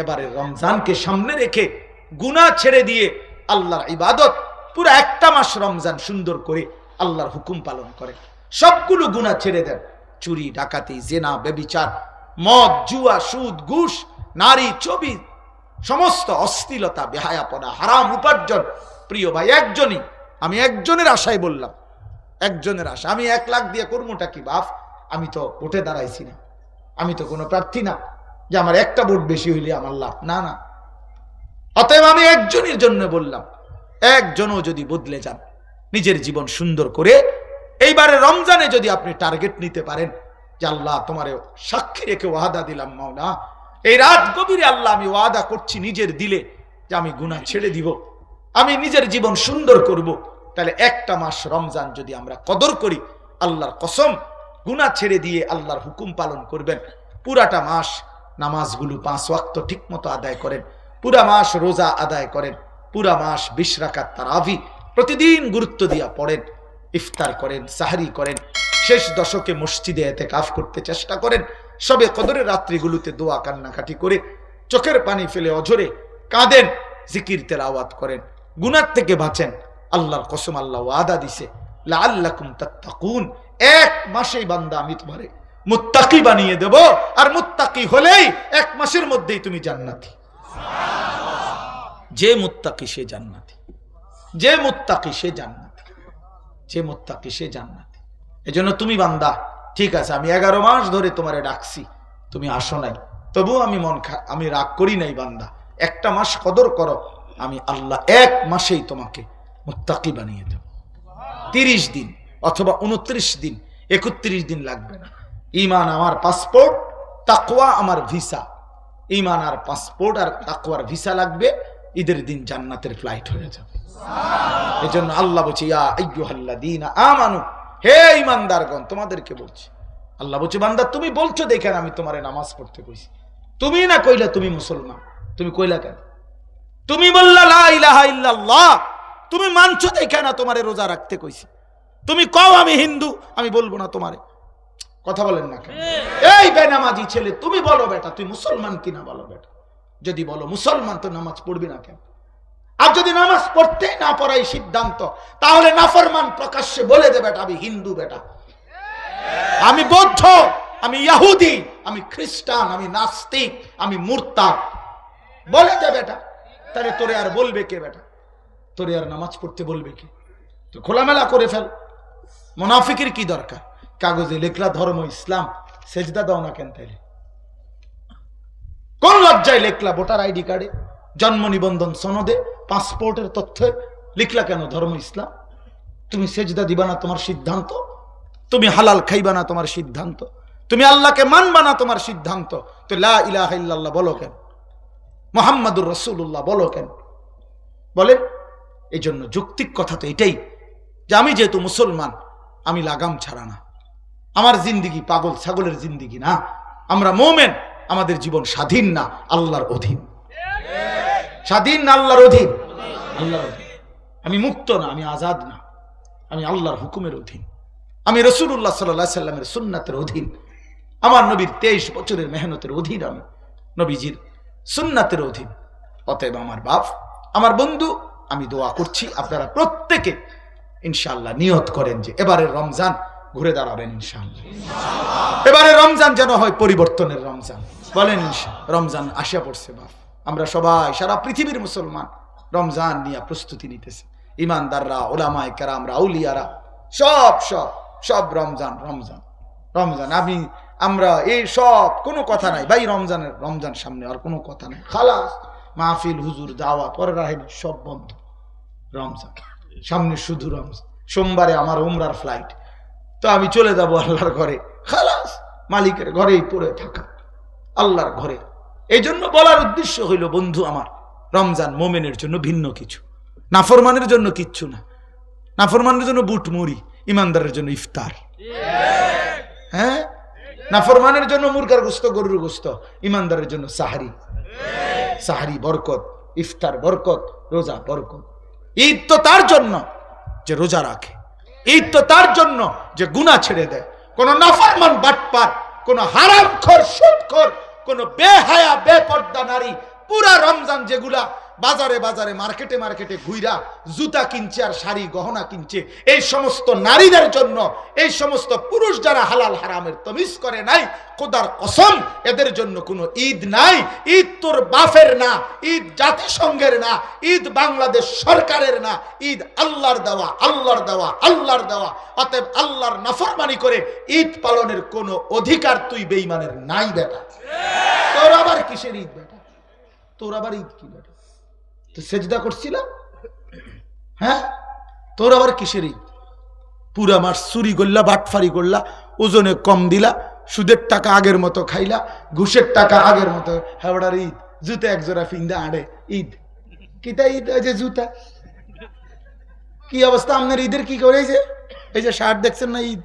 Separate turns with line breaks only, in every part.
এবারে রমজানকে সামনে রেখে গুনাহ ছেড়ে দিয়ে আল্লাহর ইবাদত, পুরো একটা মাস রমজান সুন্দর করে আল্লাহর হুকুম পালন করে সবগুলো গুনাহ ছেড়ে দেন। চুরি, ডাকাতি, জেনা বেবিচার মদ, জুয়া, সুদ, ঘুষ, নারী, ছবি, সমস্ত অশ্লীলতা, বেহায়াপনা, হারাম উপার্জন। প্রিয় ভাই, একজনই, আমি একজনের আশায় বললাম, একজনের আশা আমি এক লাখ দিয়ে কর্মটা কি বাপ? আমি তো ভোটে দাঁড়াইছি না। আমি তো কোনো প্রার্থী না। যে আমার একটা ভোট বেশি হইলে আমার লাভ। না না। অতএব আমি একজনের জন্য বললাম, একজনও যদি বদলে যান, নিজের জীবন সুন্দর করে, এইবারে রমজানে যদি আপনি টার্গেট নিতে পারেন, যে আল্লাহ তোমার সাক্ষী রেখে ওয়াদা দিলাম মাওনা এই রাত গভীরে আল্লাহ আমি ওয়াদা করছি নিজের দিলে, যে আমি গুনাহ ছেড়ে দিব। আমি নিজের জীবন সুন্দর করব। তাহলে একটা মাস রমজান যদি আমরা কদর করি, আল্লাহর কসম, গুনাহ ছেড়ে দিয়ে আল্লাহর হুকুম পালন করবেন, পুরাটা মাস নামাজগুলো পাঁচ ওয়াক্ত ঠিক মতো আদায় করেন, পুরা মাস রোজা আদায় করেন, পুরা মাস বিশ রাকাত তারাভি প্রতিদিন গুরুত্ব দিয়া পড়েন, ইফতার করেন, সাহারি করেন, শেষ দশকে মসজিদে এতে কাফ করতে চেষ্টা করেন, সবে কদরের রাত্রিগুলোতে দোয়া কান্নাকাটি করে চোখের পানি ফেলে অঝরে কাঁদেন, জিকির তেলাওয়াত করেন গুনার থেকে বাঁচেন, আল্লাহর কসম আল্লাহ ওয়াদা দিছে, লাআল্লাকুম তাত্তাকুন, এক মাসেই বান্দা আমি তোমারে মুত্তাকি বানিয়ে দেব, আর মুত্তাকি হলেই এক মাসের মধ্যেই তুমি জান্নাতি। যে মুত্তাকি সে জান্নাতি। যে মুত্তাকি সে জান্নাতি। যে মুত্তাকি সে জান্নাতি। এজন্য তুমি বান্দা, ঠিক আছে, আমি এগারো মাস ধরে তোমারে ডাকছি, তুমি আসো নাই। তবু আমি মন আমি রাগ করি নাই বান্দা। একটা মাস কদর করো, আমি আল্লাহ এক মাসেই তোমাকে মুত্তাকি বানিয়ে দেব। তিরিশ দিন অথবা উনত্রিশ দিন, একত্রিশ দিন লাগবে না। ইমান আমার পাসপোর্ট তাকওয়া আমার ভিসা ইমান আর পাসপোর্ট আর তাকওয়ার ভিসা লাগবে, ঈদের দিন জান্নাতের ফ্লাইট হয়ে যাবে। এই জন্য আল্লাহ বলছে আমানু, হে ঈমানদারগণ, তোমাদেরকে বলছি, আল্লাহ বলছি, বান্দা, তুমি বলছো দেখেন আমি তোমারে নামাজ পড়তে কইছি। তুমি না কইলা তুমি মুসলমান, তুমি কইলা কেন? তুমি বললা, লা তুমি মানছো দেখে না, তোমারে রোজা রাখতে কইছি। তুমি কও আমি হিন্দু, আমি বলব না তোমারে। কথা বলেন না কেন? এই বেনামাজি ছেলে তুমি বলো বেটা তুই মুসলমান কিনা বলো বেটা? যদি বলো মুসলমান তো নামাজ পড়বি না কেন? আর যদি নামাজ পড়তে না পড়াই সিদ্ধান্ত তাহলে নাফরমান প্রকাশ্যে বলে দে বেটা আমি হিন্দু বেটা। আমি বৌদ্ধ আমি ইয়াহুদি আমি খ্রিস্টান আমি নাস্তিক আমি মুরতাদ। বলে দে বেটা তাহলে তোরে আর বলবে কে বেটা? তোরে আর নামাজ পড়তে বলবে কে? তো খোলামেলা করে ফেল। মোনাফিকের কি দরকার? কাগজে লেখলা ধর্ম, ইসলাম, সেজদা দাও না কেন তাইলে? কোন লজ্জায় লেখলা ভোটার আইডি কার্ডে, জন্ম নিবন্ধন সনদে, পাসপোর্টের তথ্যে লিখলা কেন ধর্ম, ইসলাম? তুমি সেজদা দিবা না তোমার সিদ্ধান্ত? তুমি হালাল খাইবা না তোমার সিদ্ধান্ত? তুমি আল্লাহকে মানবা না তোমার সিদ্ধান্ত? তো লা ইলাহা বলো কেন? মোহাম্মদুর রসুল্লাহ বলো কেন? বলে এই জন্য যৌক্তিক কথা তো এটাই যে আমি যেহেতু মুসলমান, আমি লাগাম ছাড়া না। আমার জিন্দিগি পাগল, ছাগলের জিন্দিগি না। আমরা মোমেন, আমাদের জীবন স্বাধীন না, আল্লাহর অধীন। স্বাধীন না, আল্লাহর অধীন? আল্লাহর অধীন। আমি মুক্ত না, আমি আজাদ না। আমি আল্লাহর হুকুমের অধীন। আমি রসুল্লাহ সাল্লাহ সাল্লামের সুন্নাতের অধীন। আমার নবীর তেইশ বছরের মেহনতের অধীন আমি। নবীজির সুন্নাতের অধীন। অতএব আমার বাপ, আমার বন্ধু, আমি দোয়া করছি, আপনারা প্রত্যেকে ইনশাল্লাহ নিয়ত করেন যে এবারের রমজান ঘুরে দাঁড়াবেন ইনশাআল্লাহ। এবারে রমজান যেন হয় পরিবর্তনের রমজান। বলেন রমজান আসিয়া পড়ছে বাপ। আমরা সবাই, সারা পৃথিবীর মুসলমান রমজান নিয়ে প্রস্তুতি নিতেছে। ইমানদাররা, ওলামায় কেরামরা, আউলিয়ারা, সব সব সব রমজান রমজান রমজান। আমি, আমরা এই সব, কোনো কথা নাই। ভাই, রমজানের, রমজান সামনে আর কোনো কথা নাই। খালাস, মাহফিল, হুজুর, দাওয়াত পরে রাহেনি সব বন্ধ। রমজান, সামনে শুধু রমজান। সোমবারে আমার উমরার ফ্লাইট তো আমি চলে যাব আল্লাহর ঘরে। খালাস, মালিকের ঘরেই পড়ে থাকা। আল্লাহর ঘরে। এই জন্য বলার উদ্দেশ্য হইল, বন্ধু আমার, রমজান মোমেনের জন্য ভিন্ন কিছু। নাফরমানের জন্য কিচ্ছু না। নাফরমানের জন্য বুট মুড়ি, ইমানদারের জন্য ইফতার। হ্যাঁ? নাফরমানের জন্য মুরগার গোস্ত, গরুর গোস্ত, ইমানদারের জন্য সাহারি। সাহারি বরকত, ইফতার বরকত, রোজা বরকত। ঈদ তো তার জন্য যে রোজা রাখে। ঈদ তো তার জন্য যে গুণা ছেড়ে দেয়। কোন নাফরমান বাটপার, কোন হারামখর, সুদখোর, কোন বেহায়া, বেপর্দা নারী, পুরা রমজান যেগুলা বাজারে বাজারে, মার্কেটে মার্কেটে ঘুইরা জুতা কিনছে আর শাড়ি, গহনা কিনছে। এই সমস্ত নারীদের জন্য, এই সমস্ত পুরুষ যারা হালাল হারামের তমিজ করে নাই, খোদার কসম, এদের জন্য কোনো ঈদ নাই। ঈদ তোর বাফের না, ঈদ জাতিসংঘের না, ঈদ বাংলাদেশ সরকারের না, ঈদ আল্লাহর দেওয়া আল্লাহর দেওয়া আল্লাহর দেওয়া। অতএব আল্লাহর নাফরমানি করে ঈদ পালনের কোনো অধিকার তুই বেইমানের নাই বেটা। তোর আবার কিসের ঈদ বেটা? তোর আবার ঈদ কি বেটা? তো সেজদা করছিলাম। হ্যাঁ? তোর আবার কিসের ঈদ? পুরা মাস চুরি করলা, বাটফারি করলা, ওজনে কম দিলা, সুদের টাকা আগের মতো খাইলা, ঘুষের টাকা আগের মতো। হাওড়ার ঈদ। জুতা এক জোড়া ফিন্দা আড়ে, ঈদ। কিতা ঈদ? ওই যে জুতা। কি অবস্থা? আপনার ঈদের কি করে যে? এই যে শার্ট দেখছেন না ঈদ?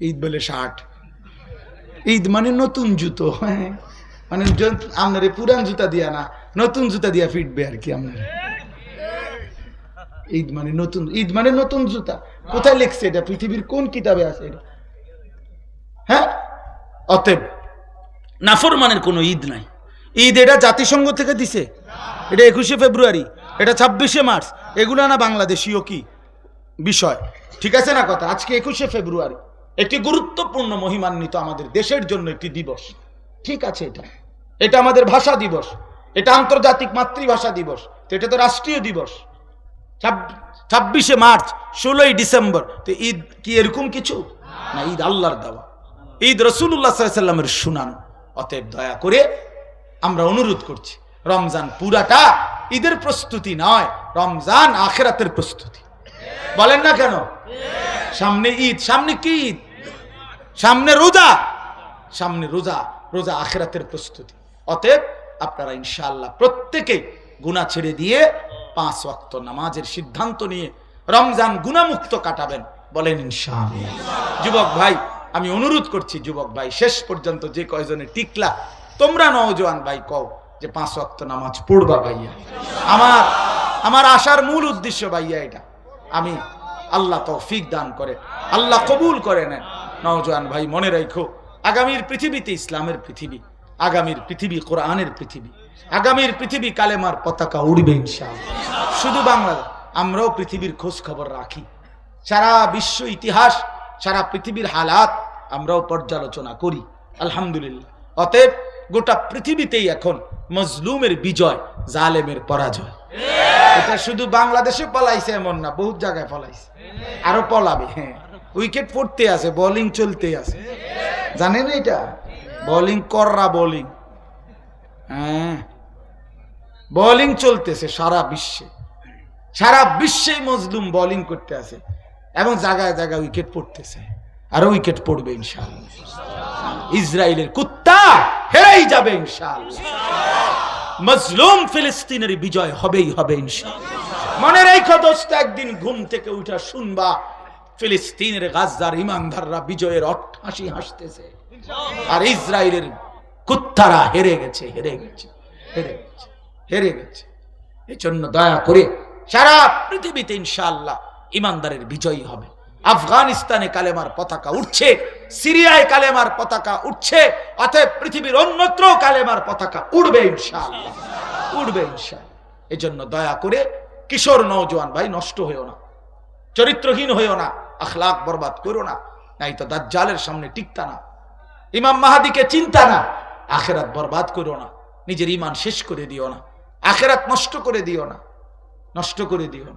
ঈদ বলে শার্ট। ঈদ মানে নতুন জুতো। হ্যাঁ। মানে আপনার এই পুরান জুতা দিয়া না। নতুন জুতা দিয়া ফিটবে আর কি আপনার ঈদ মানে নতুন, ঈদ মানে নতুন জুতা। কোথায় লেখছে এটা? পৃথিবীর কোন কিতাবে আছে এটা? হ্যাঁ? অতএব, নাফরমানের কোনো ঈদ নাই। ঈদ এটা জাতিসংঘ থেকে দিছে। এটা একুশে ফেব্রুয়ারি, এটা ছাব্বিশে মার্চ। এগুলো না বাংলাদেশীয় কি বিষয়? ঠিক আছে না কথা? আজকে একুশে ফেব্রুয়ারি, একটি গুরুত্বপূর্ণ মহিমান্বিত আমাদের দেশের জন্য একটি দিবস। ঠিক আছে এটা? এটা আমাদের ভাষা দিবস। এটা আন্তর্জাতিক মাতৃভাষা দিবস, তো এটা তো রাষ্ট্রীয় দিবস। ছাব্বিশে মার্চ, ষোলোই ডিসেম্বর, তো ঈদ কি এরকম কিছু? না, ঈদ আল্লাহর দেওয়া। ঈদ রসুল্লাহ সাল্লামের শুনানো অতএব দয়া করে আমরা অনুরোধ করছি, রমজান পুরাটা ঈদের প্রস্তুতি নয়, রমজান আখেরাতের প্রস্তুতি। বলেন না কেন? সামনে ঈদ, সামনে কি ঈদ? সামনে রোজা। সামনে রোজা রোজা আখেরাতের প্রস্তুতি। অতএব আপনারা ইনশাআল্লাহ প্রত্যেকে গুণা ছেড়ে দিয়ে পাঁচ ওয়াক্ত নামাজের সিদ্ধান্ত নিয়ে রমজান গুণামুক্ত কাটাবেন বলেন ইনশাআল্লাহ। যুবক ভাই, আমি অনুরোধ করছি যুবক ভাই, শেষ পর্যন্ত যে কয়জনে টিকলা, তোমরা নওজোয়ান ভাই কও যে পাঁচ ওয়াক্ত নামাজ পড়বা ভাইয়া। আমার আমার আসার মূল উদ্দেশ্য ভাইয়া এটা। আমি আল্লাহ তৌফিক দান করে, আল্লাহ কবুল করে নেন। নওজোয়ান ভাই, মনে রাখো আগামীর পৃথিবীতে ইসলামের পৃথিবী। আগামীর পৃথিবী, কোরআনের পৃথিবী। আগামীর পৃথিবী কালেমার পতাকা উড়বে ইনশাআল্লাহ। শুধু বাংলাদেশ আমরাও পৃথিবীর খোঁজ খবর রাখি। সারা বিশ্ব ইতিহাস, সারা পৃথিবীর হালাত আমরাও পর্যালোচনা করি। আলহামদুলিল্লাহ। অতএব গোটা পৃথিবীতেই এখন মজলুমের বিজয়, জালেমের পরাজয়। এটা শুধু বাংলাদেশে পলাইছে এমন না, বহুত জায়গায় পলাইছে। আরও পলাবে হ্যাঁ। উইকেট পড়তে আছে বোলিং চলতে আছে। জানেন এটা? বোলিং কররা বোলিং হ্যাঁ। বোলিং চলতেছে সারা বিশ্বে। সারা বিশ্বেই মজলুম বোলিং করতে আছে। এবং জায়গায় জায়গায় উইকেট পড়তেছে। আরও উইকেট পড়বে ইনশাআল্লাহ। ইসরায়েলের কুত্তা হেরেই যাবে ইনশাআল্লাহ। মজলুম ফিলিস্তিনের বিজয় হবেই হবে ইনশাআল্লাহ। মনে রেখো দোস্ত, একদিন ঘুম থেকে উঠা শুনবা, ফিলিস্তিনের গাজদার ইমানদাররা বিজয়ের অট্টাসি হাসতেছে। আর ইসরায়েলের কুত্তারা হেরে গেছে হেরে গেছে হেরে গেছে হেরে গেছে। এজন্য দয়া করে সারা পৃথিবীতে ইনশাআল্লাহ ইমানদারের বিজয়ী হবে। আফগানিস্তানে কালেমার পতাকা উঠছে, সিরিয়ায় কালেমার পতাকা উঠছে, অতএব পৃথিবীর অন্যত্র কালেমার পতাকা উঠবে ইনশাআল্লাহ উঠবে ইনশাআল্লাহ। এজন্য দয়া করে কিশোর নওজোয়ান ভাই, নষ্ট হয়েও না, চরিত্রহীন হয়েও না, আখলাক বরবাদ করো না নাই তো দাজ্জালের সামনে টিকতা না। ইমাম মাহাদিকে চিন্তা না। আখেরাত বরবাদ করো না। নিজের ইমান শেষ করে দিও না। আখেরাত নষ্ট করে দিও না। নষ্ট করে দিও না।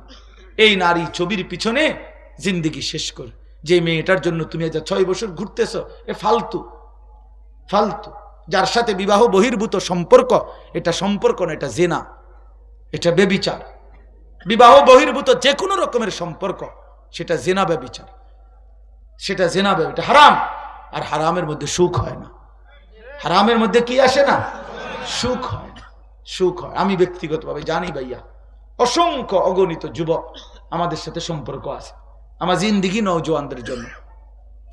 এই নারী ছবির পিছনে জিন্দিগি শেষ করে। যে মেয়েটার জন্য তুমি আজ ছয় বছর ঘুরতেছ, এ ফালতু। ফালতু। যার সাথে বিবাহ বহির্ভূত সম্পর্ক, এটা সম্পর্ক না, এটা জেনা। এটা বেবিচার। বিবাহ বহির্ভূত যে কোনো রকমের সম্পর্ক, সেটা জেনা বেবিচার। সেটা জেনা বে এটা হারাম। আর হারামের মধ্যে সুখ হয় না। হারামের মধ্যে কি আসে না? সুখ হয় না। সুখ হয়। আমি ব্যক্তিগতভাবে জানি ভাইয়া, অসংখ্য অগণিত যুবক আমাদের সাথে সম্পর্ক আছে। আমার জিন্দিগি নৌজওয়ানদের জন্য,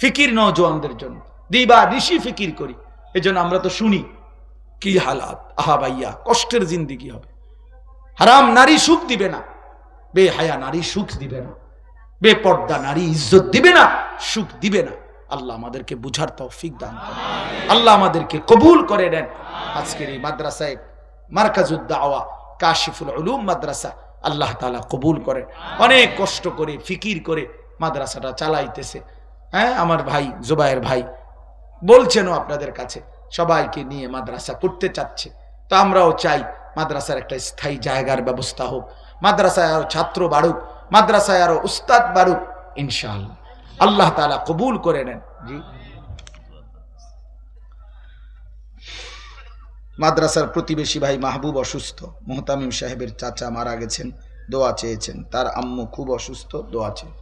ফিকির নৌজওয়ানদের জন্য। দিবা ঋষি ফিকির করি। এজন্য আমরা তো শুনি, কি হালাত? আহা ভাইয়া, কষ্টের জিন্দিগি হবে। হারাম নারী সুখ দিবে না। বে হায়া নারী সুখ দিবে না। বেপর্দা নারী ইজ্জত দিবে না। সুখ দিবে না। আল্লাহ আমাদেরকে বুঝার তৌফিক দান করেন। আল্লাহ আমাদেরকে কবুল করে নেন। আজকের এই মাদ্রাসায় মার্কাজুদ্দাওয়া, কাশিফুল উলুম মাদ্রাসা আল্লাহ তালা কবুল করেন। অনেক কষ্ট করে, ফিকির করে মাদ্রাসাটা চালাইতেছে। হ্যাঁ আমার ভাই জুবায়ের ভাই বলছেনও আপনাদের কাছে, সবাইকে নিয়ে মাদ্রাসা করতে চাচ্ছে। তো আমরাও চাই মাদ্রাসার একটা স্থায়ী জায়গার ব্যবস্থা হোক। মাদ্রাসায় আরও ছাত্র বাড়ুক, মাদ্রাসায় আরও উস্তাদ বাড়ুক, ইনশাআল্লাহ। আল্লাহ তালা কবুল করে নেন। জি। মাদ্রাসার প্রতিবেশী ভাই মাহবুব অসুস্থ। মোহতামিম সাহেবের চাচা মারা গেছেন দোয়া চেয়েছেন। তার আম্মু খুব অসুস্থ দোয়া চেয়ে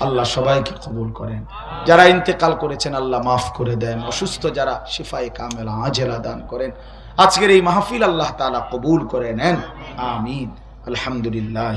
আল্লাহ সবাইকে কবুল করেন। যারা ইন্তেকাল করেছেন আল্লাহ মাফ করে দেন। অসুস্থ যারা শিফাই কামেলা আজেলা দান করেন। আজকের এই মাহফিল আল্লাহ তাআলা কবুল করে নেন। আমিন। আলহামদুলিল্লাহ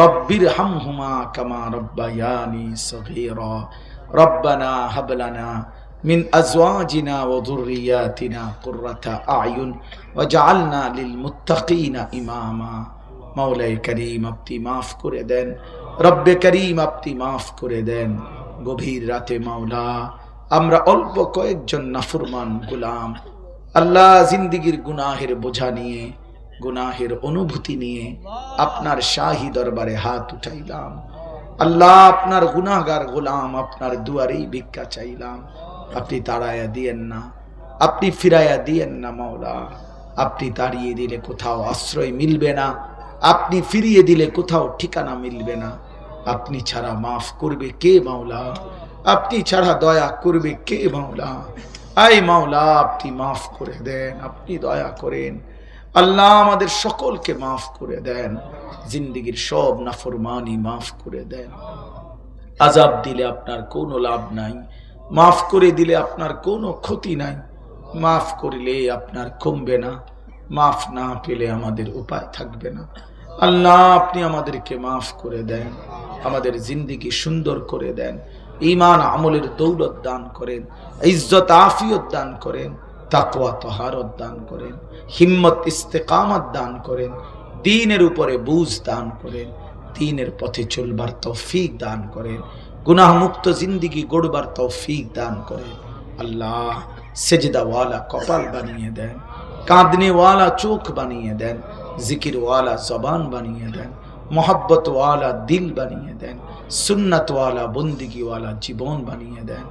রব্বির হামহুমা কামা রব্বায়ানি সগীর। রব্বানা হাবলানা মিন আজওয়াজিনা ওয়া যুররিয়াতিনা কুররাতা আয়ুন ওয়া জাআলনা লিল মুত্তাকিনা ইমামা। মাওলাই করিম, আপনি মাফ করে দেন। রব্বে করিম, আপনি মাফ করে দেন। গভীর রাতে মাওলা, আমরা অল্প কয়েকজন নাফুরমান গুলাম, আল্লাহ জিন্দিগির গুনাহের বোঝা নিয়ে গুনাহের অনুভূতি নিয়ে আপনার শাহী দরবারে হাত উঠাইলাম। আল্লাহ আপনার গুনাগার গোলাম, আপনার দুয়ারেই ভিক্ষা চাইলাম। আপনি তাড়াইয়া দিয়েন না, আপনি ফিরাইয়া দিয়েন না মাওলা। আপনি তাড়িয়ে দিলে কোথাও আশ্রয় মিলবে না, আপনি ফিরিয়ে দিলে কোথাও ঠিকানা মিলবে না। আপনি ছাড়া মাফ করবে কে মাওলা? আপনি ছাড়া দয়া করবে কে মাওলা? আই মাওলা, আপনি মাফ করে দেন, আপনি দয়া করেন। আল্লাহ আমাদের সকলকে মাফ করে দেন। জিন্দিগির সব নাফরমানি মাফ করে দেন। আজাব দিলে আপনার কোনো লাভ নাই। মাফ করে দিলে আপনার কোনো ক্ষতি নাই। মাফ করিলে আপনার কমবে না। মাফ না পেলে আমাদের উপায় থাকবে না। আল্লাহ আপনি আমাদেরকে মাফ করে দেন। আমাদের জিন্দিগি সুন্দর করে দেন। ইমান আমলের দৌলত দান করেন। ইজ্জত আফিয়ত দান করেন। তাকওয়া তহারত দান করেন। হিম্মত ইস্তেকামত দান করেন, দিনের উপরে বুঝ দান করেন, দিনের পথে চলবার তৌফিক দান করেন, গুনাহমুক্ত জিন্দিগি গড়বার তৌফিক দান করেন। আল্লাহ সেজদাওয়ালা কপাল বানিয়ে দেন, কাঁদনেওয়ালা চোখ বানিয়ে দেন, জিকিরওয়ালা জবান বানিয়ে দেন, মোহাব্বতওয়ালা দিল বানিয়ে দেন, সুন্নাতওয়ালা বন্দিগিওয়ালা জীবন বানিয়ে দেন।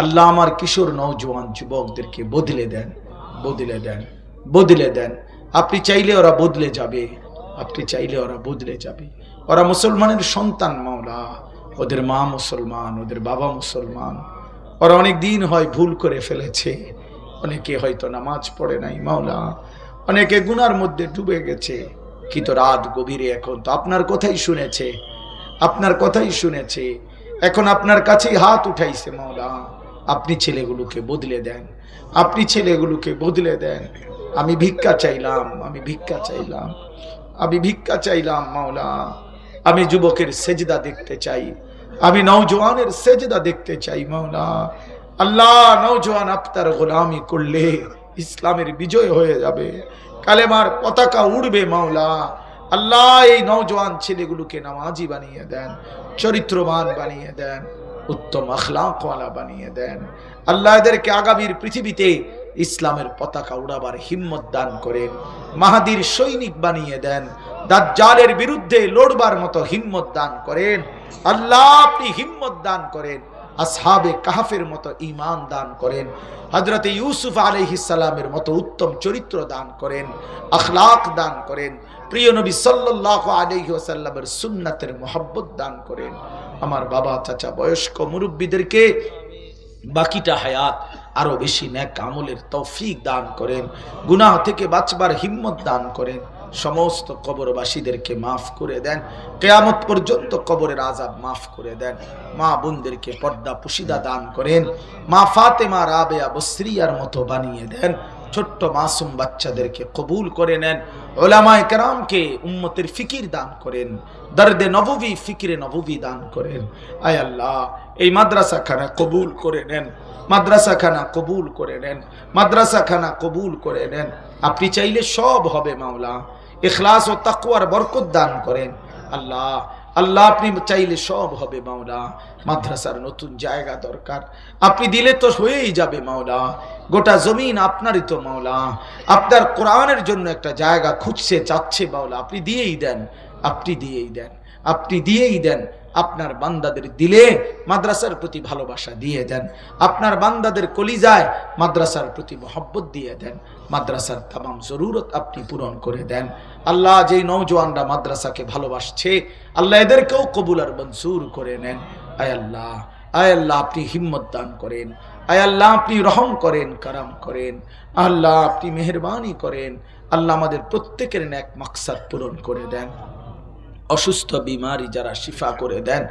আল্লাহ আমার কিশোর নৌজওয়ান যুবকদেরকে বদলে দেন বদলে দেন। বদলে দেন। আপনি চাইলে ওরা বদলে যাবে। আপনি চাইলে ওরা বদলে যাবে। ওরা মুসলমানের সন্তান মাওলা। ওদের মা মুসলমান, ওদের বাবা মুসলমান। ওরা অনেক দিন হয় ভুল করে ফেলেছে। অনেকে হয়তো নামাজ পড়ে নাই মাওলা। অনেকে গুনার মধ্যে ডুবে গেছে। কিন্তু রাত গভীরে এখন? তো আপনার কথাই শুনেছে। আপনার কথাই শুনেছে। এখন আপনার কাছেই হাত উঠাইছে মাওলা। আপনি ছেলেগুলোকে বদলে দেন। আপনি ছেলেগুলোকে বদলে দেন। আমি ভিক্ষা চাইলাম, আমি ভিক্ষা চাইলাম, আমি ভিক্ষা চাইলাম মাওলা। আমি যুবকের সেজদা দেখতে চাই, আমি নৌজওয়ানের সেজদা দেখতে চাই মাওলা। আল্লাহ নৌজওয়ান আপনার গোলামি করলে ইসলামের বিজয় হয়ে যাবে, কালেমার পতাকা উড়বে মাওলা। আল্লাহ এই নৌজওয়ান ছেলেগুলোকে নামাজি বানিয়ে দেন, চরিত্রবান বানিয়ে দেন, উত্তম আখলাকওয়ালা বানিয়ে দেন। আল্লাহ এদেরকে আগামীর পৃথিবীতে ইসলামের পতাকা উড়াবার হিম্মত দান করেন মাহাদির সৈনিক বানিয়ে দেন, দাজ্জালের বিরুদ্ধে লড়বার মতো হিম্মত দান করেন, আল্লাহ আপনি হিম্মত দান করেন, আসহাবে কাহাফের মতো ইমান দান করেন হজরতে ইউসুফ আলহিসাল্লামের মতো উত্তম চরিত্র দান করেন, আখলাক দান করেন, প্রিয় নবী সাল্লাহ আলহি আসাল্লামের সুন্নাতের মোহাব্বত দান করেন। আমার বাবা, চাচা, বয়স্ক মুরব্বীদেরকে বাকিটা হায়াত আরও বেশি ন্যাক আমলের তৌফিক দান করেন, গুনাহ থেকে বাঁচবার হিম্মত দান করেন, সমস্ত কবরবাসীদেরকে মাফ করে দেন, কেয়ামত পর্যন্ত কবরের আজাব মাফ করে দেন, মা বোনদেরকে পর্দা পুশিদা দান করেন, মা ফাতেমা রাবেয়া বসরিয়ার মতো বানিয়ে দেন ছোট্ট মাসুম বাচ্চাদেরকে কবুল করে নেন ওলামায় কেরামকে উম্মতের ফিকির দান করেন, দর্দে নববী, ফিকিরে নববী দান করেন। আয় আল্লাহ, এই মাদ্রাসা খানা কবুল করে নেন মাদ্রাসা খানা কবুল করে নেন মাদ্রাসা খানা কবুল করে নেন। আপনি চাইলে সব হবে মাওলা। ইখলাস ও তাকুয়ার বরকত দান করেন। আল্লাহ আল্লাহ, আপনি চাইলে সব হবে মাওলা। মাদ্রাসার নতুন জায়গা দরকার। আপনি দিলে তো হয়েই যাবে মাওলা। গোটা জমিন আপনারই তো মাওলা। আপনার কোরআনের জন্য একটা জায়গা খুঁজছে, চাচ্ছে মাওলা। আপনি দিয়েই দেন। আপনি দিয়েই দেন। আপনি দিয়েই দেন। আপনার বান্দাদের দিলে মাদ্রাসার প্রতি ভালোবাসা দিয়ে দেন। আপনার বান্দাদের কলিজায় মাদ্রাসার প্রতি মহব্বত দিয়ে দেন। মাদ্রাসার তামাম জরুরত আপনি পূরণ করে দেন। আল্লাহ যেই নৌজওয়ানরা মাদ্রাসাকে ভালোবাসছে, আল্লাহ এদেরকেও কবুল আর মনসুর করে নেন। আয় আল্লাহ আয় আল্লাহ আপনি হিম্মত দান করেন। আয় আল্লাহ আপনি রহম করেন, কারাম করেন। আল্লাহ আপনি মেহরবানি করেন। আল্লাহ আমাদের প্রত্যেকের ন্যাক মাকসাদ পূরণ করে দেন। অসুস্থ বিমারি যারা শিফা করে দেন,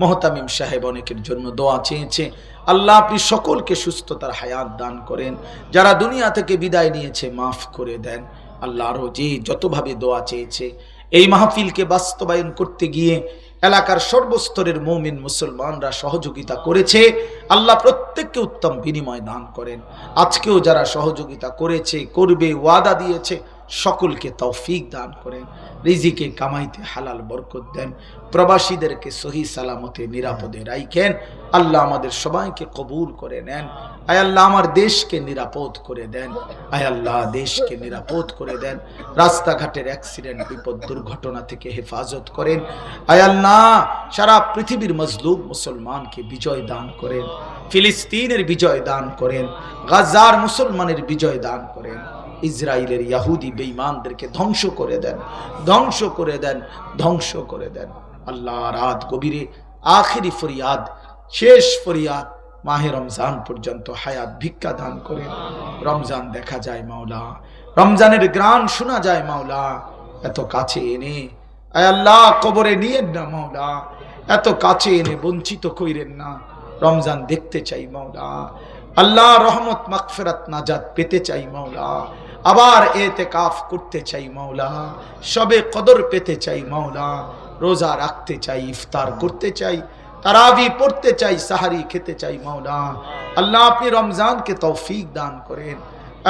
মহতামিম সাহেব অনেকের জন্য দোয়া চেয়েছে। আল্লাহ আপনি সকলকে সুস্থতার হায়াত দান করেন। যারা দুনিয়া থেকে বিদায় নিয়েছে, মাফ করে দেন। আল্লাহ আরও যে যতভাবে দোয়া চেয়েছে, এই মাহফিলকে বাস্তবায়ন করতে গিয়ে এলাকার সর্বস্তরের মৌমিন মুসলমানরা সহযোগিতা করেছে। আল্লাহ প্রত্যেককে উত্তম বিনিময় দান করেন। আজকেও যারা সহযোগিতা করেছে, করবে, ওয়াদা দিয়েছে সকলকে তৌফিক দান করেন, রিজিকে কামাইতে হালাল বরকত দেন, প্রবাসীদেরকে সহি সালামতে নিরাপদে রাইখেন, আল্লাহ আমাদের সবাইকে কবুল করে নেন, আয় আল্লাহ আমার দেশকে নিরাপদ করে দেন, আয় আল্লাহ দেশকে নিরাপদ করে দেন, রাস্তাঘাটের অ্যাক্সিডেন্ট, বিপদ, দুর্ঘটনা থেকে হেফাজত করেন, আয় আল্লাহ সারা পৃথিবীর মজলুম মুসলমানকে বিজয় দান করেন, ফিলিস্তিনের বিজয় দান করেন, গাজার মুসলমানের বিজয় দান করেন। ইসরায়েলের ইয়াহুদি বেঈমানদেরকে ধ্বংস করে দেন, ধ্বংস করে দেন, ধ্বংস করে দেন। আল্লাহ রাত গভীরে, আখেরি ফরিয়াদ, শেষ ফরিয়াদ, মাহে রমজান পর্যন্ত হায়াত ভিক্ষা দান করে। রমজান দেখা যায় মাওলা, রমজানের গ্রান শোনা যায় মাওলা। এত কাছে এনে আল্লাহ, কবরে নিয়েন না মাওলা। এত কাছে এনে বঞ্চিত কইরেন না। রমজান দেখতে চাই মাওলা। আল্লাহ রহমত মাকফেরাত নাজাত পেতে চাই মাওলা। আবার এতে কাফ করতে চাই মাওলা, সবে কদর পেতে চাই মাওলা, রোজা রাখতে চাই, ইফতার করতে চাই, তারাবি পড়তে চাই, সাহারি খেতে চাই মাওলা। আল্লাহ আপনি রমজানকে তৌফিক দান করেন,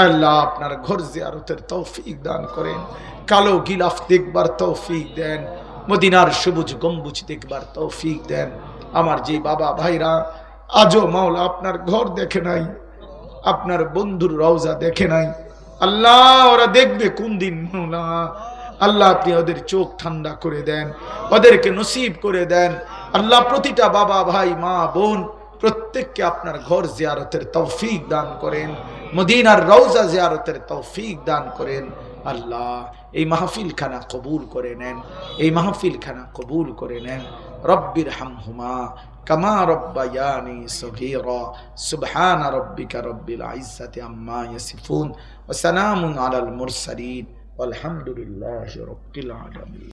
আল্লাহ আপনার ঘর জিয়ারতের তৌফিক দান করেন, কালো গিলাফ দেখবার তৌফিক দেন, মদিনার সবুজ গম্বুজ দেখবার তৌফিক দেন। আমার যে বাবা ভাইরা, আজও মাওলা আপনার ঘর দেখে নাই, আপনার বন্ধুর রওজা দেখে নাই আল্লাহ, ওরা দেখবে কোন দিন মাওলা আল্লাহ আপনি ওদের চোখ ঠান্ডা করে দেন, ওদেরকে নসিব করে দেন। আল্লাহ প্রতিটা বাবা, ভাই, মা, বোন প্রত্যেককে আপনার ঘর জিয়ারতের তৌফিক দান করেন, মদিনার রওজা জিয়ারতের তৌফিক দান করেন। আল্লাহ, এই মাহফিল খানা কবুল করে নেন, এই মাহফিল খানা কবুল করে নেন। রব্বির হামহুমা কামা রব্বায়ানি সগীরা সুবহান রব্বিকা রব্বিল ইজ্জাতি আম্মা ইয়াসিফুন ওয়া সালামুন আলাল মুরসালিন والحمد لله رب العالمين